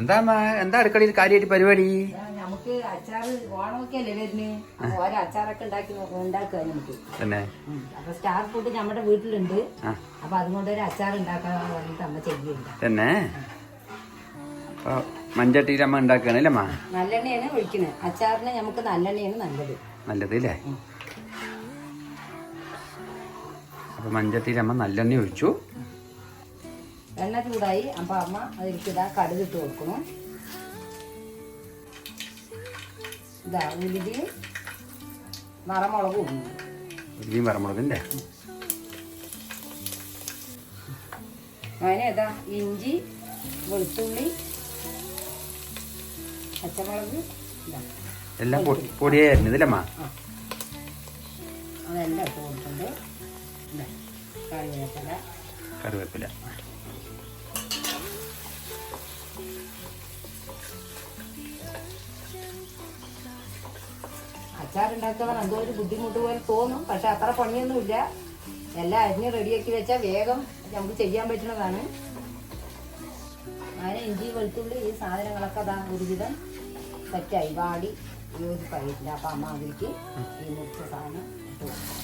എന്താ എന്താ അടുക്കളയിൽ കാര്യമായിട്ട് പരിപാടി? നമുക്ക് അച്ചാറ് ഓണമൊക്കെ അല്ലേ വരുന്നത് ഓരോ അച്ചാറൊക്കെ ഉണ്ടാക്കി ഉണ്ടാക്കുക നമുക്ക്. അപ്പൊ സ്റ്റാർ ഫുഡ് നമ്മുടെ വീട്ടിലുണ്ട്. അപ്പൊ അതുകൊണ്ട് ഒരു അച്ചാർ ഉണ്ടാക്കാൻ വേണ്ടിട്ട് അമ്മ ചെയ്യുന്നുണ്ട്. തന്നെ. മഞ്ചട്ടിയിൽ അമ്മ ഉണ്ടാക്കുകയാണല്ലേ അമ്മ നല്ലെണ്ണയാണ് ഒഴിക്കുന്നത് അച്ചാറിന് നമുക്ക് നല്ലെണ്ണയാണ് നല്ലത്. നല്ലത് അല്ലേ? അപ്പൊ മഞ്ചട്ടിയിൽ അമ്മ നല്ലെണ്ണ ഒഴിച്ചു. എണ്ണ ചൂടായി. അപ്പം അമ്മ അതിലേക്ക് ഇതാ കടുക് ഇട്ട് കൊടുക്കണം. ഇതാ ഉലുവയും വറമുളകും ഇടുന്നു. ഉരുവിയും വറമുളകിന്റെ അങ്ങനെ ഇതാ ഇഞ്ചി വെളുത്തുള്ളി പച്ചമുളക് എല്ലാം പൊടിയായിരുന്നു ഇതിലമ്മ അതെല്ലാം ഇട്ട് കൊടുക്കുന്നുണ്ട് കറിവേപ്പില. കറിവേപ്പില. അച്ചാറുണ്ടാക്കാൻ എന്തോ ഒരു ബുദ്ധിമുട്ട് പോലെ തോന്നും. പക്ഷെ അത്ര പണിയൊന്നുമില്ല. എല്ലാം അരിഞ്ഞ് റെഡിയാക്കി വെച്ചാൽ വേഗം നമുക്ക് ചെയ്യാൻ പറ്റുന്നതാണ്. അങ്ങനെ ഇഞ്ചി വെളുത്തുള്ളി ഈ സാധനങ്ങളൊക്കെ അതാ ഒരുവിധം സെറ്റായി. വാടി യോജിപ്പായിട്ടില്ല അപ്പം അമ്മ അതിലേക്ക് ഈ മുറിച്ച സാധനം ഇട്ട് കൊടുക്കും.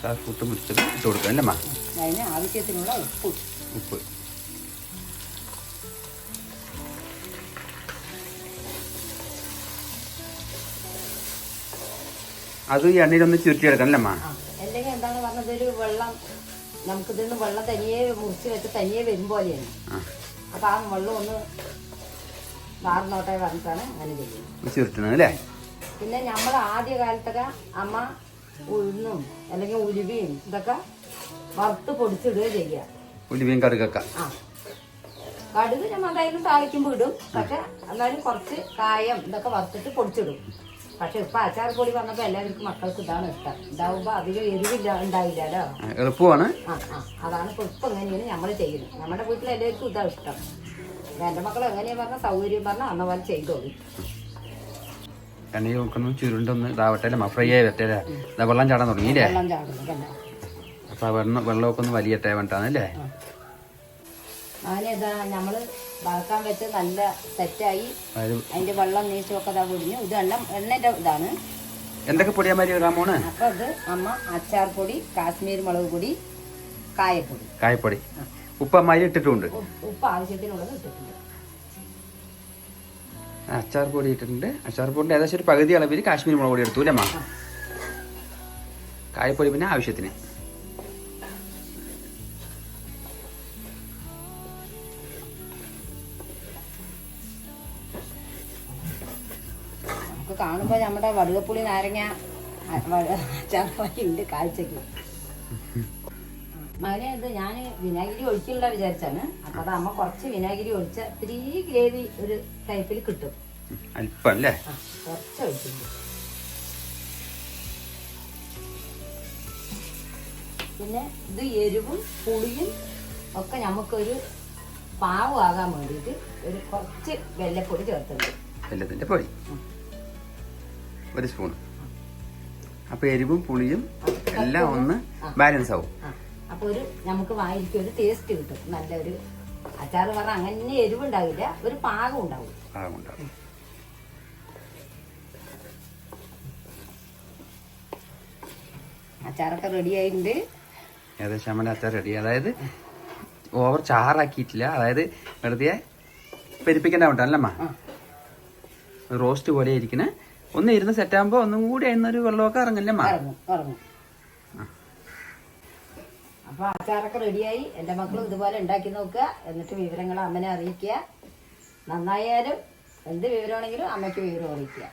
സാർ മുറിച്ചത് ഇട്ട് അമ്മ? അതിന് ആവശ്യത്തിനുള്ള ഉപ്പ്. ഉപ്പ്. അത് ഈ എണ്ണയിലൊന്ന് ചുരുട്ടിയെടുക്കണം അല്ലേ അമ്മ അല്ലെങ്കിൽ എന്താണ് പറഞ്ഞത്? ഒരു വെള്ളം നമുക്കിതിന്ന് വെള്ളം തനിയെ മുറിച്ച് വെച്ച് തനിയെ വരും പോലെയാണ്. ആ. ആ വെള്ളം ഒന്ന് മാറുന്നോട്ടെ പറഞ്ഞിട്ടാണ് അങ്ങനെ ചെയ്യുന്നത്. ചുരുട്ടണം അല്ലേ? പിന്നെ നമ്മൾ ആദ്യ കാലത്തൊക്കെ അമ്മ ഉഴുന്നും അല്ലെങ്കിൽ ഉലുവയും ഇതൊക്കെ വറുത്ത് പൊടിച്ചിടുക ചെയ്യുക. ഉലുവയും കറുകൊക്കെ ആ. കടുക് നമ്മൾ എന്തായാലും താളിക്കുമ്പോൾ ഇടും. പക്ഷെ എന്നാലും കുറച്ച് കായം ഇതൊക്കെ വറുത്തിട്ട് പൊടിച്ചിടും. പക്ഷെ ഇപ്പൊ അച്ചാർ പൊടി വന്നപ്പോ എല്ലാവർക്കും മക്കൾക്ക് ഇതാണ് ഇഷ്ടം. ഇതാവുമ്പോ അധികം എരിവില്ല ഉണ്ടായില്ലല്ലോ എളുപ്പമാണ്. ആ ആ അതാണ് ഇപ്പൊ ഇപ്പൊ എങ്ങനെയാണ് നമ്മൾ ചെയ്യുന്നത് നമ്മുടെ വീട്ടിൽ എല്ലാവർക്കും ഇതാ ഇഷ്ടം. എന്റെ മക്കൾ എങ്ങനെയാ പറഞ്ഞ സൗകര്യം പറഞ്ഞ അന്ന പോലെ ചെയ്തോളൂ. എണ്ണയിൽ നോക്കുന്നു ചുരുണ്ടൊന്ന് ഇതാവട്ടെ അല്ലേ? ഫ്രൈ ആയി വരട്ടെ അല്ലേ? വെള്ളം ചാടാൻ തുടങ്ങിയില്ലേ വെള്ളം ചാടുന്നതല്ല അപ്പൊ ആ വെള്ളം വെള്ളമൊക്കെ ഒന്ന് വലിയട്ടെ വേണ്ടിട്ടാണ് അല്ലേ? അങ്ങനെ ഇതാ നമ്മൾ വറക്കാൻ വെച്ച് നല്ല സെറ്റായി അതിന്റെ വെള്ളം നീച്ചൊക്കെ ഇതാ പൊടിഞ്ഞു. ഇത് എല്ലാം എണ്ണന്റെ ഇതാണ്. എന്തൊക്കെ പൊടിയാ മതി റാമോണ് അപ്പൊ ഇത് അമ്മ അച്ചാർ പൊടി കാശ്മീർ മുളക് പൊടി കായപ്പൊടി. കായപ്പൊടി. ഉപ്പ് അമ്മായി ഇട്ടിട്ടുണ്ട്. ഉപ്പ് ആവശ്യത്തിനുള്ളത് ഇട്ടിട്ടുണ്ട്. അച്ചാർ പൊടി ഇട്ടിട്ടുണ്ട്. അച്ചാർ പൊടിന്റെ ഏകദേശം ഒരു പകുതി അളവിൽ കാശ്മീർ മുളക് പൊടി എടുത്തു അല്ലേ അമ്മ? കായപ്പൊടി പിന്നെ ആവശ്യത്തിന്. നമുക്ക് കാണുമ്പോൾ നമ്മുടെ വടുകപ്പുളി നാരങ്ങ ഉണ്ട് കാഴ്ചക്ക് മകനെ ഇത് ഞാൻ വിനാഗിരി ഒഴിക്കില്ല വിചാരിച്ചാണ്. അപ്പൊ അത് അമ്മ കുറച്ച് വിനാഗിരി ഒഴിച്ച ഇത്തിരി ഗ്രേവി ഒരു ടൈപ്പിൽ കിട്ടും. അല്പല്ലേ? അല്പം അല്ലേ ആ കുറച്ച് ഒഴിച്ചിട്ടുണ്ട്. പിന്നെ ഇത് എരിവും പുളിയും ഒക്കെ നമുക്കൊരു പാവമാകാൻ വേണ്ടിയിട്ട് ഒരു കുറച്ച് വെല്ലപ്പൊടി ചേർത്തുണ്ട് വെല്ലത്തിന്റെ പൊടി. ഒരു സ്പൂൺ അപ്പൊ എരിവും പുളിയും എല്ലാം ഒന്ന് ബാലൻസ് ആവും. അപ്പൊ അപ്പോൾ ഒരു നമുക്ക് വായിക്ക് ഒരു ടേസ്റ്റ് കിട്ടും. നല്ലൊരു അച്ചാറ് പറ അങ്ങനെ എരിവുണ്ടാവില്ല ഒരു പാകം ഉണ്ടാവും. പാകമുണ്ടാവും അച്ചാറൊക്കെ റെഡി ആയിട്ടുണ്ട്. ഏകദേശം നമ്മുടെ അച്ചാർ റെഡി അതായത് ഓവർ ചാറാക്കിയിട്ടില്ല. അതായത് വെറുതെ പെരിപ്പിക്കേണ്ട വേണ്ടല്ലേ അമ്മ? റോസ്റ്റ് പോലെ ഇരിക്കണേ. ഒന്ന് ഇരുന്ന് സെറ്റ് ആകുമ്പോ ഒന്നും കൂടി അതിനൊരു വെള്ളമൊക്കെ ഇറങ്ങില്ലേ മാറി ഇറങ്ങും ഇറങ്ങും. അപ്പൊ അച്ചാറൊക്കെ റെഡിയായി. എന്റെ മക്കളും ഇതുപോലെ ഉണ്ടാക്കി നോക്കുക. എന്നിട്ട് വിവരങ്ങൾ അമ്മനെ അറിയിക്കുക. നന്നായാലും എന്ത് വിവരമാണെങ്കിലും അമ്മയ്ക്ക് വിവരം അറിയിക്കുക.